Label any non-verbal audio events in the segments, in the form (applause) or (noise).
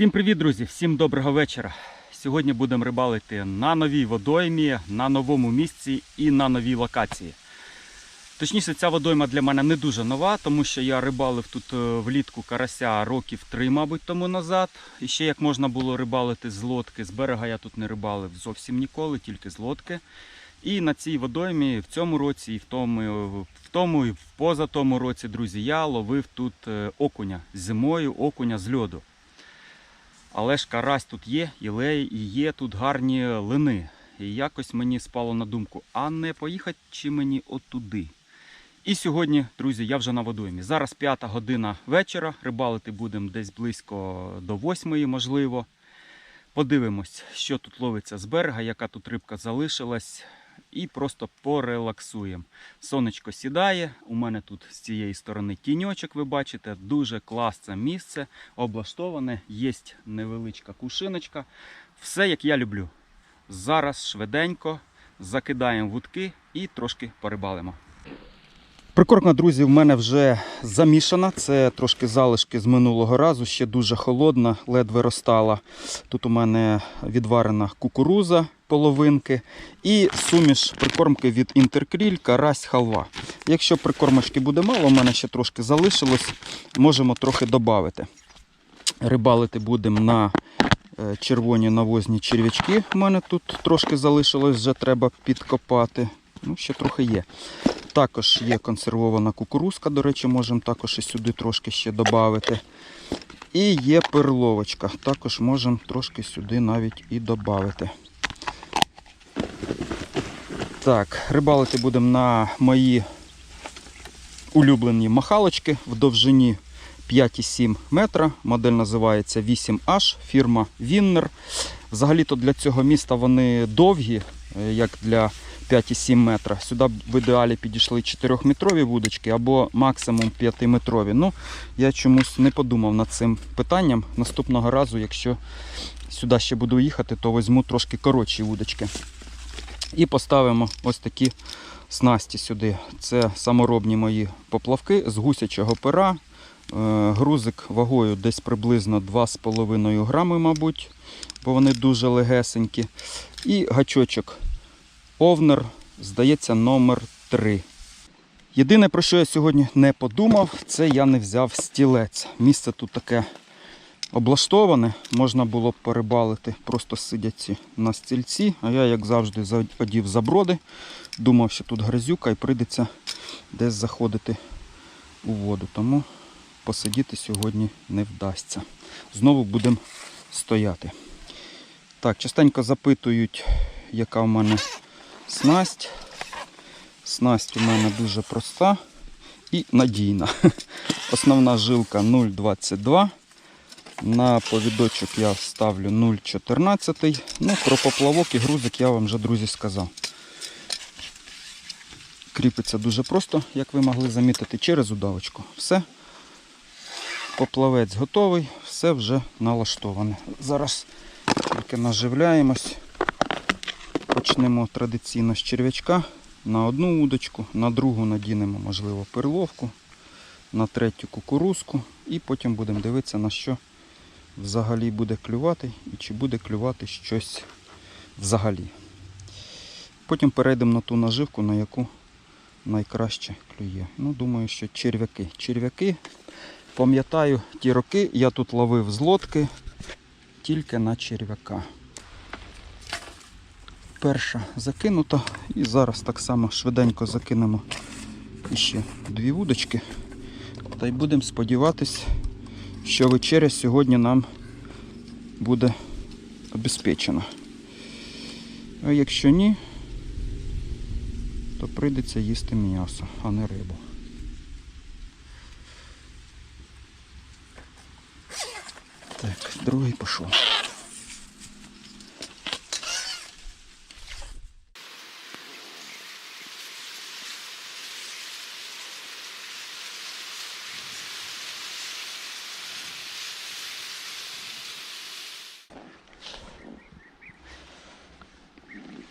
Всім привіт, друзі! Всім доброго вечора. Сьогодні будемо рибалити на новій водоймі, на новому місці і на новій локації. Точніше, ця водойма для мене не дуже нова, тому що я рибалив тут е, влітку карася років три, мабуть, тому назад. І ще як можна було рибалити з лодки. З берега я тут не рибалив зовсім ніколи, тільки з лодки. І на цій водоймі в цьому році, і в тому, в тому, і в поза тому році, друзі, я ловив тут е, окуня зимою, окуня з льоду. Але ж карась тут є, і є тут гарні лини. І якось мені спало на думку, а не поїхати чи мені отуди. І сьогодні, друзі, я вже на водоймі. Зараз п'ята година вечора. Рибалити будемо десь близько до восьмої, можливо. Подивимось, що тут ловиться з берега, яка тут рибка залишилась. І просто порелаксуємо. Сонечко сідає. У мене тут з цієї сторони тіньочок, ви бачите, дуже класне місце, облаштоване, є невеличка кушиночка. Все як я люблю. Зараз швиденько закидаємо вудки і трошки порибалимо. Прикормка, друзі, в мене вже замішана. Це трошки залишки з минулого разу, ще дуже холодна, ледве розтала. Тут у мене відварена кукуруза, половинки і суміш прикормки від інтеркріль, карась, халва. Якщо прикормочки буде мало, у мене ще трошки залишилось, можемо трохи додати. Рибалити будемо на е, червоні навозні черв'ячки. У мене тут трошки залишилось, вже треба підкопати. Ну, ще трохи є. Також є консервована кукурузка, до речі, можемо також і сюди трошки ще додати. І є перловочка, також можемо трошки сюди навіть і додати. Так, рибалити будемо на мої улюблені махалочки в довжині 5,7 метра. Модель називається 8H, фірма Віннер. Взагалі-то для цього міста вони довгі, е, як для 5,7 метра. Сюди в ідеалі підійшли 4-метрові вудочки або максимум 5-метрові. Ну, я чомусь не подумав над цим питанням. Наступного разу, якщо сюди ще буду їхати, то візьму трошки коротші вудочки. І поставимо ось такі снасті сюди. Це саморобні мої поплавки з гусячого пера. Е, Грузик вагою десь приблизно 2,5 грами, мабуть, бо вони дуже легесенькі. І гачочок Овнер, здається, номер 3. Єдине, про що я сьогодні не подумав, це я не взяв стілець. Місце тут таке облаштоване, можна було б порибалити, просто сидячи на стільці. А я, як завжди, одів заброди. Думав, що тут грязюка і прийдеться десь заходити у воду. Тому посидіти сьогодні не вдасться. Знову будемо стояти. Так, частенько запитують, яка в мене снасть. Снасть у мене дуже проста і надійна. (laughs) Основна жилка 0,22. На повідочок я ставлю 0,14. Ну, про поплавок і грузик я вам вже, друзі, сказав. Кріпиться дуже просто, як ви могли замітити, через удавочку. Все. Поплавець готовий, все вже налаштоване. Зараз тільки наживляємось. Почнемо традиційно з черв'ячка. На одну удочку, на другу надінемо, можливо, перловку, на третю кукурузку і потім будемо дивитися, на що взагалі буде клювати і чи буде клювати щось взагалі. Потім перейдемо на ту наживку, на яку найкраще клює. Ну, думаю, що черв'яки. Черв'яки, пам'ятаю, ті роки я тут ловив з лодки тільки на черв'яка. Перша закинута і зараз так само швиденько закинемо ще дві вудочки. Та й будемо сподіватись, що вечеря сьогодні нам буде обезпечена. А якщо ні, то прийдеться їсти м'ясо, а не рибу. Так, другий пішов.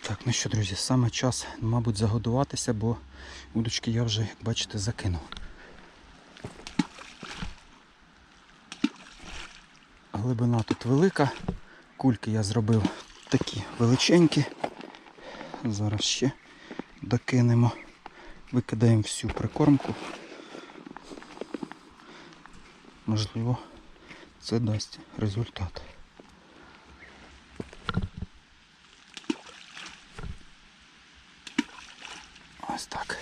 Так, ну що, друзі, саме час, мабуть, загодуватися, бо удочки я вже, як бачите, закинув. Глибина тут велика. Кульки я зробив такі величенькі. Зараз ще докинемо. Викидаємо всю прикормку. Можливо, це дасть результат. Ось так.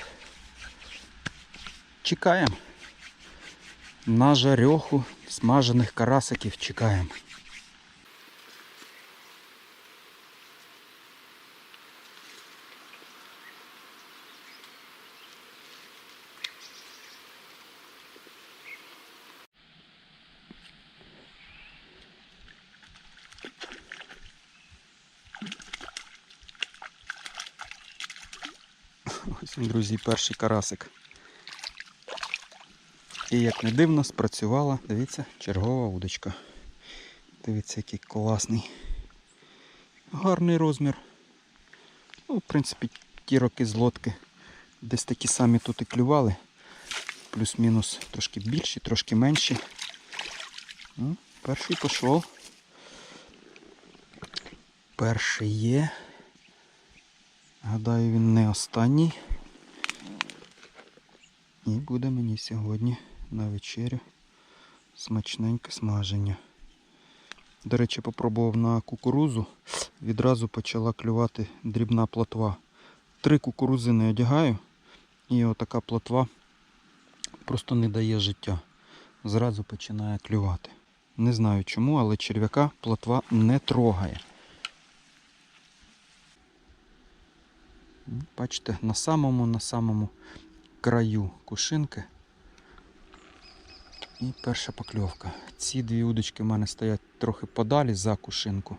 Чекаємо. На жарьоху смажених карасиків чекаємо. Ось він, друзі, перший карасик. І як не дивно, спрацювала, дивіться, чергова удочка. Дивіться, який класний. Гарний розмір. Ну, в принципі, ті роки з лодки десь такі самі тут і клювали. Плюс-мінус трошки більші, трошки менші. Ну, перший пішов. Перший є. Гадаю, він не останній. І буде мені сьогодні на вечерю смачненьке смаження. До речі, попробував на кукурузу. Відразу почала клювати дрібна плотва. Три кукурузи не одягаю, і отака плотва просто не дає життя. Зразу починає клювати. Не знаю чому, але черв'яка плотва не трогає. Бачите, на самому на самому краю кушинки. І перша покльовка. Ці дві удочки в мене стоять трохи подалі за кушинку.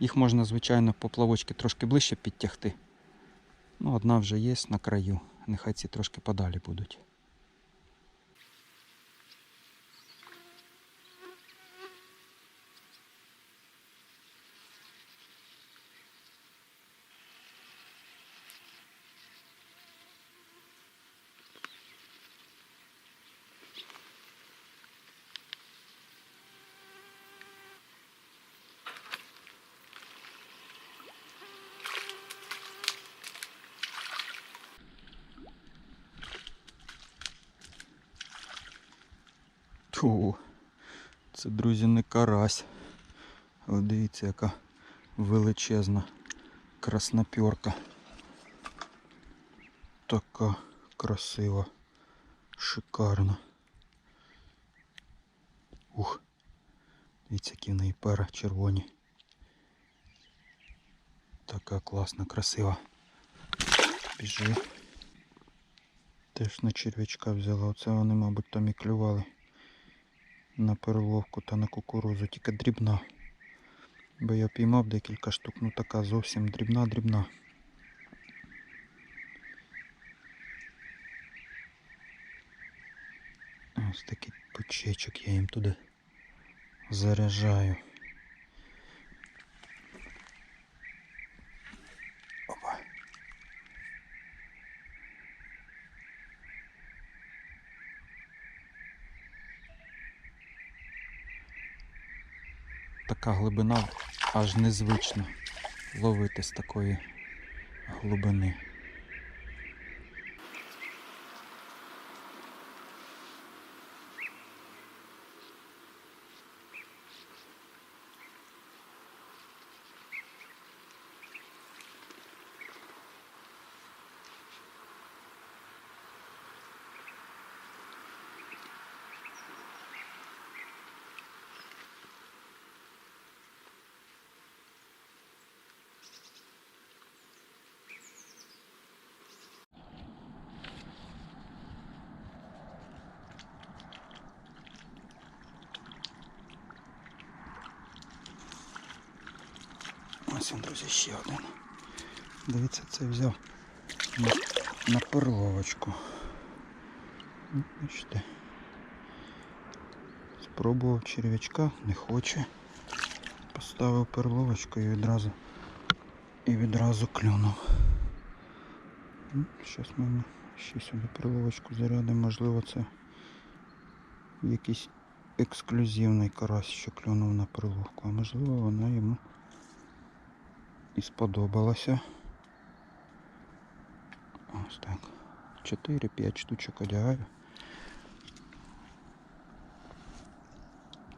Їх можна, звичайно, поплавочки трошки ближче підтягти. Ну, одна вже є на краю. Нехай ці трошки подалі будуть. Ту, це, друзі, не карась. Але дивіться, яка величезна краснопьорка. Така красива, шикарна. Ух, дивіться, які в неї пера червоні. Така класна, красива. Біжи. Теж на черв'ячка взяла. Оце вони, мабуть, там і клювали на перловку та на кукурузу, тільки дрібна. Бо я піймав декілька штук, ну така зовсім дрібна-дрібна. Ось такий пучечок я їм туди заряджаю. Така глибина аж незвично ловити з такої глибини. Ось він, друзі, ще один. Дивіться, це взяв на, на перловочку. Ну, Бачите. Спробував черв'ячка, не хоче. Поставив перловочку і відразу і відразу клюнув. Зараз ми ще сюди перловочку зарядимо, можливо це якийсь ексклюзивний карась, що клюнув на приловку. А можливо вона йому і сподобалася. Ось так. 4-5 штучок одягаю.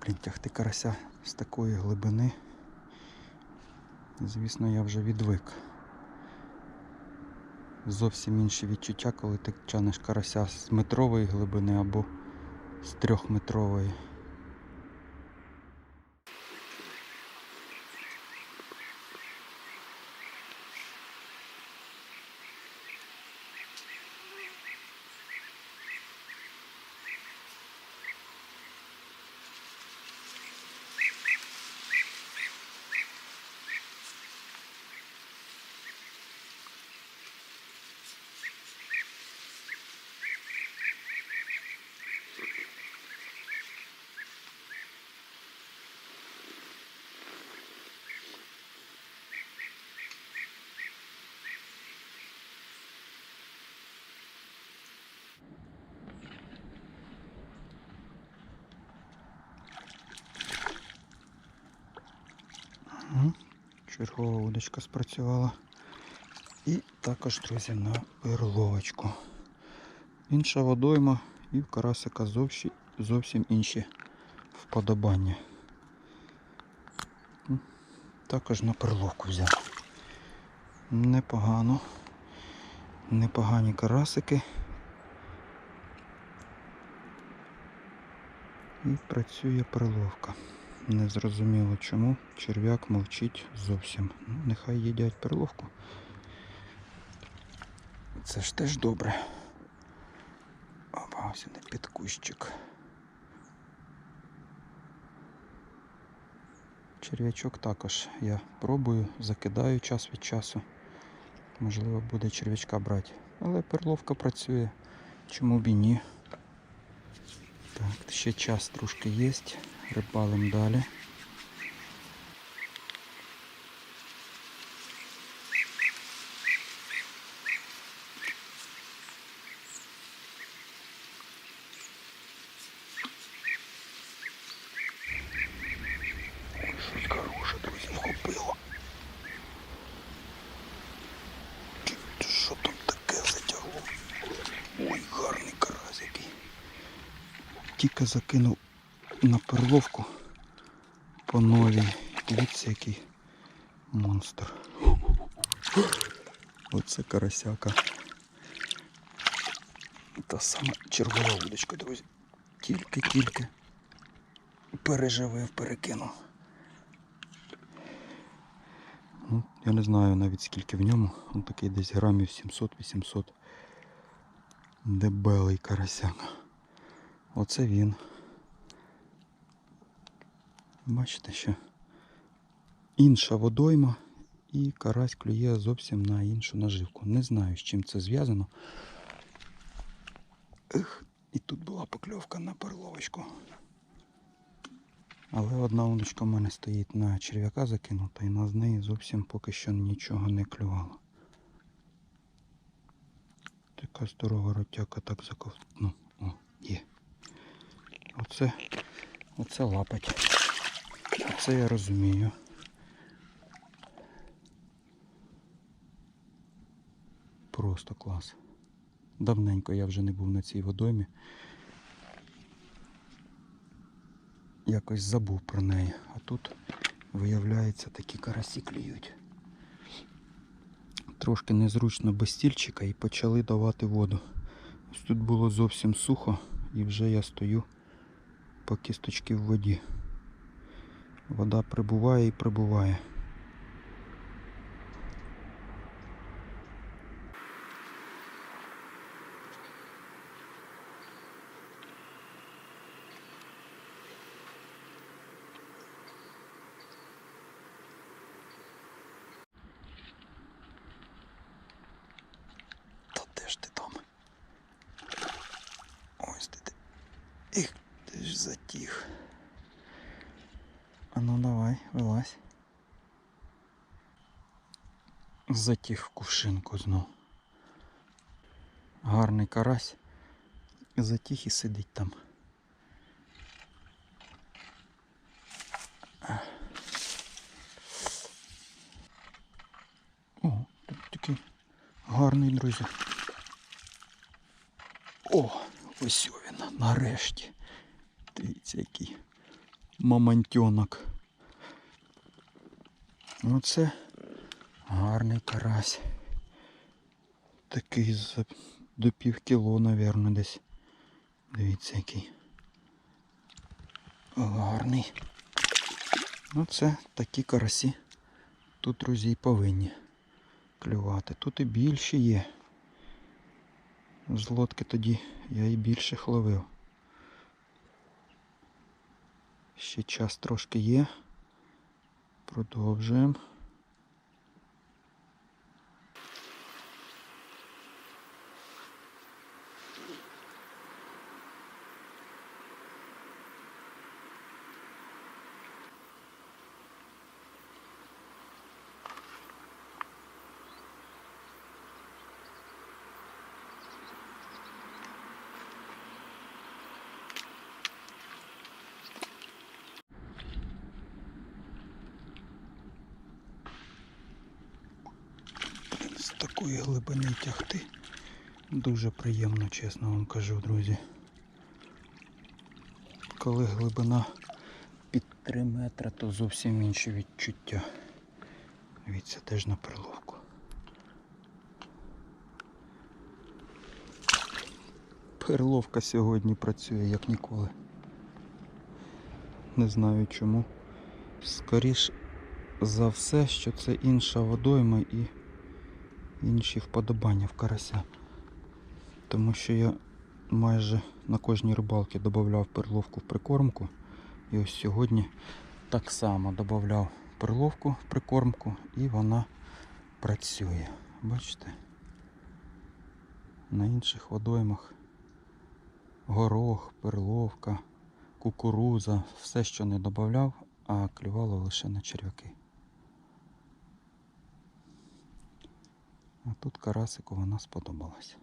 Блін, тягти карася з такої глибини. Звісно, я вже відвик. Зовсім інші відчуття, коли ти тянеш карася з метрової глибини або з трьохметрової. Чергова удочка спрацювала. І також, друзі, на перловочку. Інша водойма і в карасика зовсім, зовсім інші вподобання. Також на перловку взяв. Непогано. Непогані карасики. І працює перловка. Незрозуміло чому черв'як мовчить зовсім. Ну, нехай їдять перловку. Це ж теж добре. Опа, сюди під кущик. Черв'ячок також я пробую, закидаю час від часу. Можливо, буде черв'ячка брати. Але перловка працює. Чому б і ні? Так, ще час трошки є. Рибалим далі. Щось хороше, друзі, вхопило. Що там таке затягло? Ой, гарний карась. Тільки закинув на перловку по новій. Дивіться, який монстр. Оце карасяка. Та сама чергова удочка, друзі. Тільки-тільки переживив, перекинув. Ну, я не знаю навіть скільки в ньому. Він такий десь грамів 700-800. Дебелий карасяк. Оце він. Бачите, що інша водойма і карась клює зовсім на іншу наживку. Не знаю, з чим це зв'язано. Ех, і тут була покльовка на перловочку. Але одна удочка в мене стоїть на черв'яка закинута, і на з неї зовсім поки що нічого не клювало. Така здорова ротяка так заковтну. О, є. Оце, оце лапать. Оце я розумію. Просто клас. Давненько я вже не був на цій водоймі. Якось забув про неї. А тут, виявляється, такі карасі клюють. Трошки незручно без стільчика і почали давати воду. Ось тут було зовсім сухо і вже я стою по кісточки в воді. Вода прибуває і прибуває. Давай, вилазь. Затих в кувшинку знов. Гарний карась. Затих і сидить там. О, тут такий гарний, друзі. О, ось він нарешті. Дивіться, який мамонтенок мамонтьонок. Оце гарний карась. Такий за до пів кіло, мабуть, десь. Дивіться, який. Гарний. Ну це такі карасі. Тут, друзі, повинні клювати. Тут і більші є. З лодки тоді я і більших ловив. Ще час трошки є. Продовжуємо. Такої глибини тягти. Дуже приємно, чесно вам кажу, друзі. Коли глибина під 3 метри, то зовсім інші відчуття. Дивіться, теж на приловку. Перловка сьогодні працює як ніколи. Не знаю чому. Скоріш за все, що це інша водойма і інші вподобання в карася. Тому що я майже на кожній рибалці додавав перловку в прикормку. І ось сьогодні так само додавав перловку в прикормку і вона працює. Бачите? На інших водоймах горох, перловка, кукуруза, все, що не додавав, а клювало лише на черв'яки. А тут карасику вона сподобалась.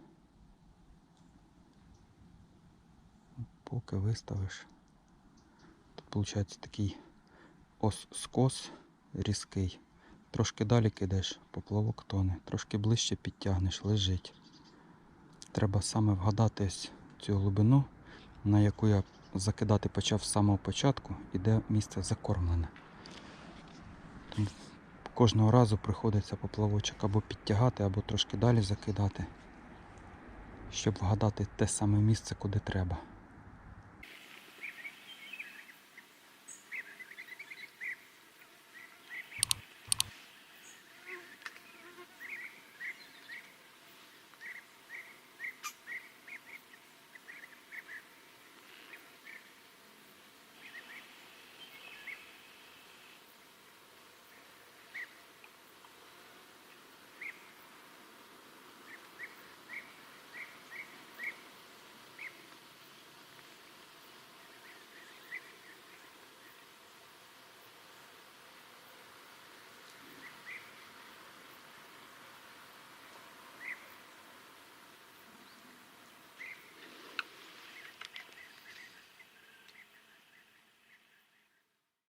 Поки виставиш. Тут виходить такий ось скос різкий. Трошки далі кидаєш, поплавок тоне, трошки ближче підтягнеш, лежить. Треба саме вгадати цю глибину, на яку я закидати почав з самого початку, і де місце закормлене. Кожного разу приходиться поплавочок або підтягати, або трошки далі закидати, щоб вгадати те саме місце, куди треба.